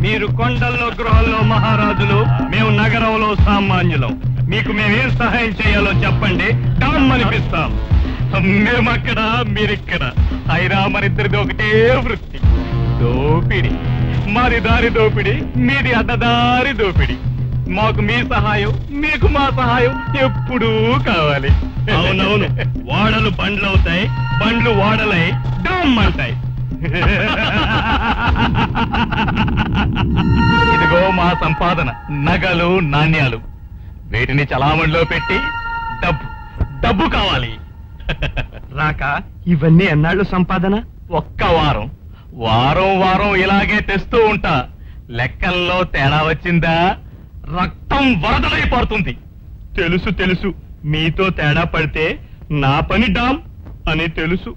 మీరు కొండల్లో గృహంలో మహారాజులు మేము నగరంలో సామాన్యులం. మీకు మేమేం సహాయం చేయాలో చెప్పండి. టామ్ అనిపిస్తాం మేమక్కడ మీరిక్కడ. అయినా మరిద్దరిది ఒకటే వృత్తి. దోపిడి. మాది దారి దోపిడి మీది అడ్డదారి దోపిడి. మాకు మీ సహాయం మీకు మా సహాయం ఎప్పుడూ కావాలి. అవునవును. వాడలు బండ్లు అవుతాయి బండ్లు వాడలై డమ్ అంటాయి. ఇదిగో మా సంపాదన. నగలు నాణ్యాలు. వీటిని చలామణిలో పెట్టి డబ్బు డబ్బు కావాలి. రాక ఇవన్నీ ఎన్నాళ్ళు సంపాదన? ఒక్క వారం. వారం వారం ఇలాగే తెస్తూ ఉంటా. లెక్కల్లో తేడా వచ్చిందా? రక్తం వరదలై పడుతుంది తెలుసు తెలుసు. మీతో తేడా పడితే నా పని డామ్ అని తెలుసు.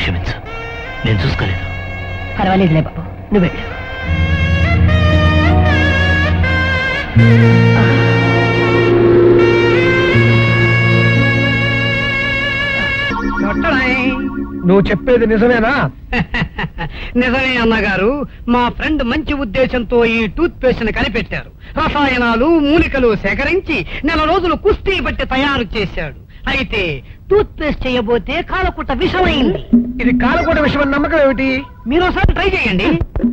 క్షమించు. నేను చూసుకోలేదు. పర్వాలేదులే బాబు. నువ్వు వెళ్ళు. నువ్వు చెప్పేది నిజమేనా? నిజమే అన్నగారు. మా ఫ్రెండ్ మంచి ఉద్దేశంతో ఈ టూత్ పేస్ట్ని కనిపెట్టారు. రసాయనాలు మూలికలు సేకరించి నెల రోజులు కుస్తీ బట్టి తయారు చేశాడు. అయితే టూత్ పేస్ట్ చేయబోతే కాలకుట్ట విషమైంది. ఇది కాలకూట విషయం అని నమ్మకం ఏమిటి? మీరు ఒకసారి ట్రై చేయండి.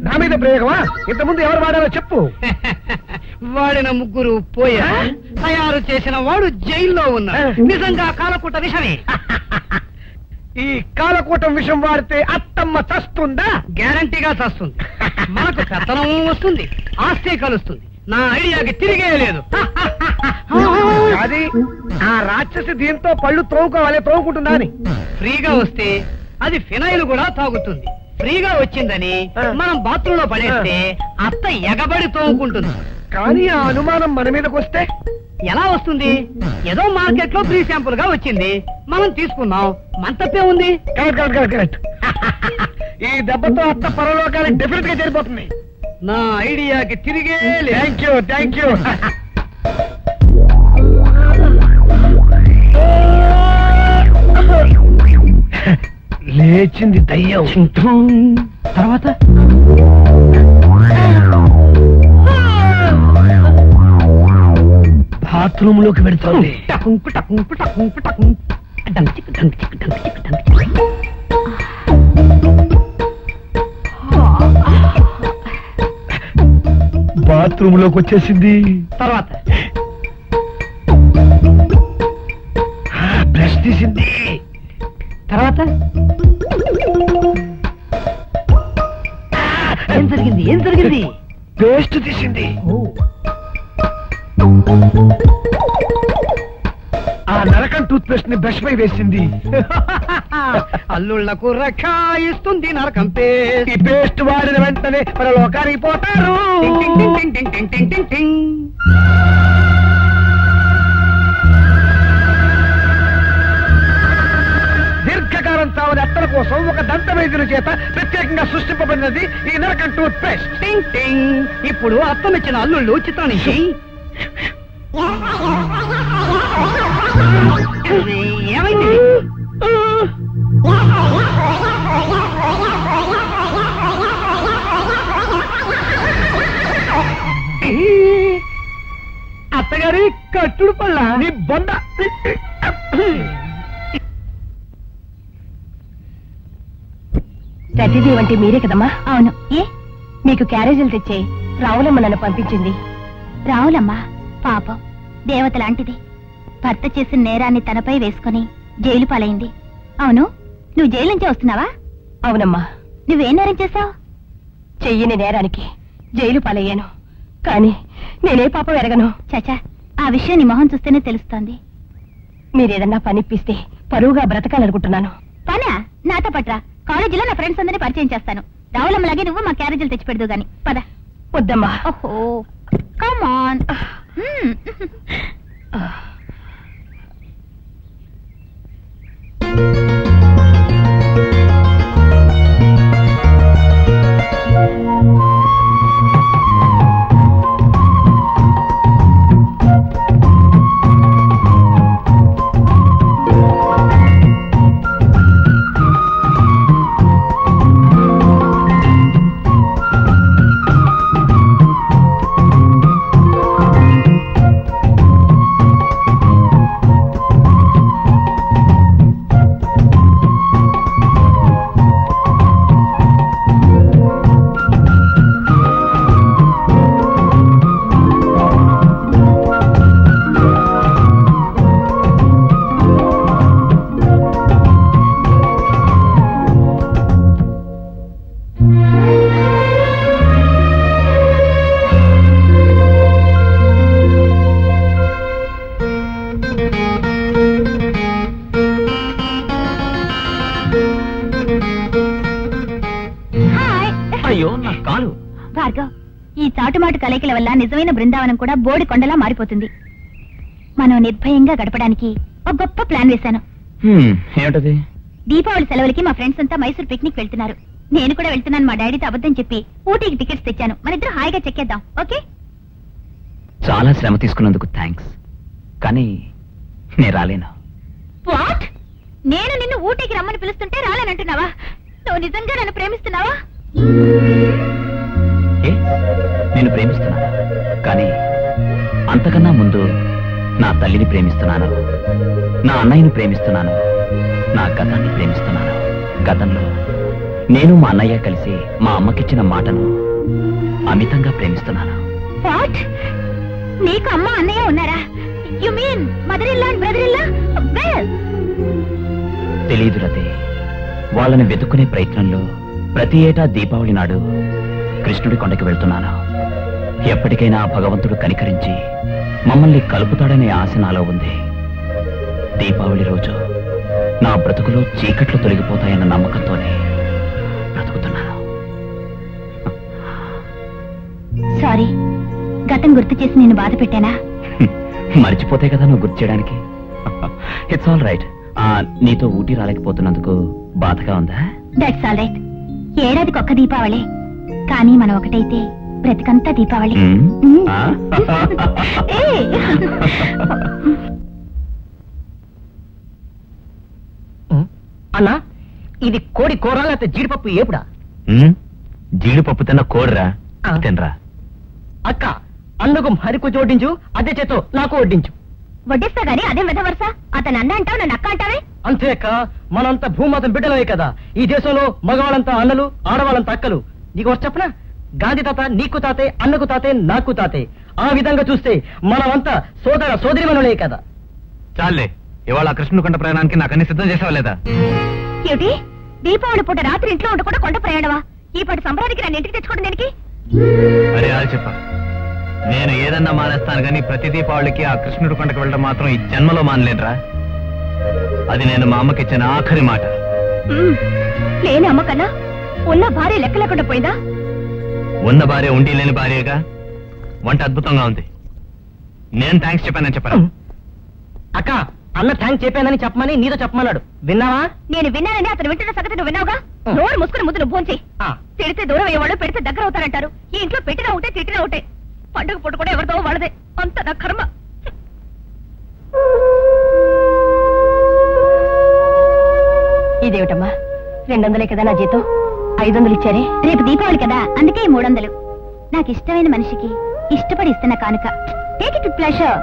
నా మీద ప్రయోగమా? ఇంతకుముందు ఎవరు వాడారో చెప్పు. వాడిన ముగ్గురు పోయా. తయారు చేసిన వాడు జైల్లో ఉన్నాడు నిజంగా కాలకుట్ట విషమే. ఈ కాలకూటం విషం వాడితే అత్తమ్మ చస్తుందా? గ్యారంటీగా చస్తుంది. మనకు పెత్తనం వస్తుంది. ఆస్తి కలుస్తుంది. నా ఐడియాకి తిరిగే లేదు. అది ఆ రాక్షసి దీంతో పళ్ళు తోవుకోవాలి తోవుకుంటుందా అని. ఫ్రీగా వస్తే అది ఫినాయిల్ కూడా తాగుతుంది. ఫ్రీగా వచ్చిందని మనం బాత్రూంలో పడేస్తే అత్త ఎగబడి తోముకుంటుంది. కానీ ఆ అనుమానం మన మీదకి వస్తే? ఎలా వస్తుంది? ఏదో మార్కెట్లో ఫ్రీ శాంపుల్గా వచ్చింది. మనం తీసుకున్నాం మన తప్పే ఉంది. Correct correct correct correct. ఈ దెబ్బతో అత్త పరలోకానికి డెఫినెట్గా చేరిపోతుంది. నా ఐడియాకి తిరిగే థ్యాంక్ యూ థ్యాంక్ యూ లేచింది దయ్యం. తర్వాత? బాత్రూమ్లోకి పెడుతుంది బాత్రూమ్లోకి వచ్చేసింది. తర్వాత? బ్రష్ తీసింది. తర్వాత? ఏం జరిగింది? పేస్ట్ తీసింది. ఆ నరకం టూత్ పేస్ట్ని బ్రష్ పై వేసింది. అల్లుళ్ళకు రక్ష ఇస్తుంది నరకం పేస్ట్. ఈ పేస్ట్ వాడిన వెంటనే మన లోకానికి పోతారు దీర్ఘకాలం తావని కోసం ఒక దంత వైద్యుల చేత ప్రత్యేకంగా సృష్టింపబడినది ఈ నరకం టూత్ పేస్ట్ టింగ్ టింగ్. ఇప్పుడు అత్తమిచ్చిన అల్లుళ్ళు చిత్రం నుంచి ఏమైంది? అత్తగారి కట్టుడు పళ్ళ. నీ బొంద. ప్రతిదీ వంటి మీరే కదమ్మా? అవును. ఏ? మీకు క్యారేజీలు తెచ్చే రావులమ్మ నన్ను పంపించింది. రావులమ్మ? పాపం. దేవత లాంటిది. భర్త చేసిన నేరాన్ని తనపై వేసుకుని జైలు పాలైంది. అవును? నువ్వు జైలు నుంచి వస్తున్నావా? అవునమ్మా. నువ్వేం నేరం చేశావు? చెయ్యని నేరానికి జైలు పాలయ్యాను. కానీ నేనే పాపం ఎరగను. చచా ఆ విషయం నీ మొహం చూస్తేనే తెలుస్తోంది. మీరేదన్నా పనిప్పిస్తే పరువుగా బ్రతకాలనుకుంటున్నాను. పనా? నాతో పట్రా కాలేజీలో నా ఫ్రెండ్స్ అందరినీ పరిచయం చేస్తాను. రావులమ్మలాగే నువ్వు మా క్యారేజీలు తెచ్చి పెడదు గాని. పద. వద్దమ్మా. ఓహో. కమాన్ భార్గవ్ ఈ చాటుమాటు కలయికల వల్ల నిజమైన బృందావనం కూడా బోడి కొండలా మారిపోతుంది. మనం నిర్భయంగా గడపడానికి ఒక గొప్ప ప్లాన్ వేశాను. ఏమిటది? దీపావళి సెలవులకి మా ఫ్రెండ్స్ అంతా మైసూర్ పిక్నిక్ వెళ్తున్నారు. నేను కూడా వెళ్తున్నాను మా డాడీతో అబద్ధం చెప్పి ఊటీకి టికెట్స్ తెచ్చాను. మన ఇద్దరు హాయిగా చెక్కేద్దాం ఓకే? చాలా శ్రమ తీసుకున్నందుకు థ్యాంక్స్ కానీ నేను రాలేను. వాట్ నేను నిన్ను ఊటీకి రమ్మని పిలుస్తుంటే రాలేనంటున్నావా? నువ్వు నిజంగా నన్ను ప్రేమిస్తున్నావా? నేను ప్రేమిస్తున్నాను. కానీ అంతకన్నా ముందు నా తల్లిని ప్రేమిస్తున్నాను. నా అన్నయ్యని ప్రేమిస్తున్నాను. నా గతాన్ని ప్రేమిస్తున్నాను. గతంలో నేను మా అన్నయ్య కలిసి మా అమ్మకిచ్చిన మాటను అమితంగా ప్రేమిస్తున్నాను. వాట్ నీకు అమ్మ అన్నయ్య ఉన్నారా? యు మీన్ మదర్ ఇల్లా అండ్ బ్రదర్ ఇల్లా వెల్ తెలియదు రతే. వాళ్ళని వెతుక్కునే ప్రయత్నంలో ప్రతి ఏటా దీపావళి నాడు కృష్ణుడి కొండకి వెళ్తున్నాను. ఎప్పటికైనా భగవంతుడు కనికరించి మమ్మల్ని కలుపుతాడనే ఆశ నాలో ఉంది. దీపావళి రోజు నా బ్రతుకులో చీకట్లు తొలగిపోతాయన్న నమ్మకంతోనే బ్రతుకుతున్నాను. సారీ గతం గుర్తు చేసి నేను బాధ పెట్టానా? మర్చిపోతే కదా నువ్వు గుర్తు చేయడానికి. ఇట్స్ ఆల్ రైట్ నీతో ఊటీ రాలేకపోతున్నందుకు బాధగా ఉందా? దట్స్ ఆల్ రైట్ ఏడాదికి ఒక్క దీపావళి. కానీ మనం ఒకటైతే బ్రతికంతా దీపావళి? ఏయ్. అన్నా ఇది కోడి కూర లేకపోతే జీడిపప్పు ఏపుడా? జీడిపప్పు తిన్న కోడిరా ఆ. తినరా. అక్క అన్నకు మరికొంచెం వడ్డించు అదే చేతో నాకు వడ్డించు. వడ్డిస్తా గానీ అదే వెధ వరుస? అతను అన్న అంటావు నన్ను అక్క అంటావే? అంతేక మనంతా భూమాతం బిడ్డలవే కదా. ఈ దేశంలో మగవాళ్ళంతా అన్నలు ఆడవాళ్ళంతా అక్కలు. నీకు వచ్చి చెప్పనా? గాంధీ తాత నీకు తాతే అన్నకు తాతే నాకు తాతే. ఆ విధంగా చూస్తే మనమంతా సోదర సోదరిమనులే కదా. చాలే ఇవాళ కృష్ణుకుంట ప్రయాణానికి నాకు అన్ని సిద్ధం చేసావా లేదా? ఏమిటి? దీపావళి పూట రాత్రి ఇంట్లో ఉండకుండా కొండ ప్రయాణమా? ఈ పాటి సంబరానికి నన్ను ఇంటికి తెచ్చుకోవడం దేనికి? అరే అది చెప్ప. నేను ఏదన్నా మానేస్తాను కానీ ప్రతి దీపావళికి ఆ కృష్ణుడి కొండకు వెళ్ళడం మాత్రం ఈ జన్మలో మానలేనురా. అది నేను మా అమ్మకి ఇచ్చిన ఆఖరి మాట. లేని అమ్మ కన్నా ఉన్న భార్య లెక్క లేకుండా పోయిందా? ఉన్న భార్య ఉండి లేని భార్యగా? వంట అద్భుతంగా ఉంది. నేను థ్యాంక్స్ చెప్పానని చెప్పాను అక్క అన్న థ్యాంక్ చెప్పానని చెప్పమని నీతో చెప్పమన్నాడు. విన్నావా? నేను విన్నానని అతను వింటున్న సంగతి నువ్వు విన్నావుగా. నోరు ముసుకుని ముందు నువ్వు భోంచి ఆ, తిడితే దూరం అయ్యేవాళ్ళు పెడితే దగ్గర అవుతారంటారు. ఈ ఇంట్లో పెట్టినా ఒకటే తిట్టినా ఒకటే. పండుగ పుట్టు కూడా ఎవరితో వాళ్ళదే. అంత నా కర్మ. ఇదేమిటమ్మా? రెండు వందలే కదా నా జీతం? ఐదు వందలు ఇచ్చారే? రేపు దీపావళి కదా అందుకే మూడు వందలు నాకు ఇష్టమైన మనిషికి ఇష్టపడి ఇస్తున్న కానుక. టేక్ ఇట్ ప్లెషర్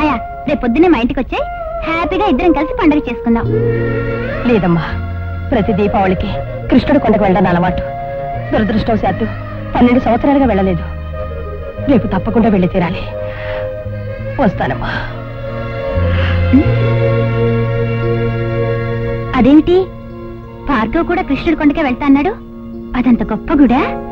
ఆయా రేపు పొద్దున్నే మా ఇంటికి వచ్చే హ్యాపీగా ఇద్దరం కలిసి పండుగ చేసుకుందాం. లేదమ్మా ప్రతి దీపావళికి కృష్ణుడు కొండకు వెళ్ళడం అలవాటు. దురదృష్టవశాత్తు పన్నెండు సంవత్సరాలుగా వెళ్ళలేదు. రేపు తప్పకుండా వెళ్ళి తీరాలి. వస్తానమ్మా. అదేమిటి భార్గవ్ కూడా కృష్ణుడి కొండకే వెళ్తా అన్నాడు? అదంత గొప్ప గుడా?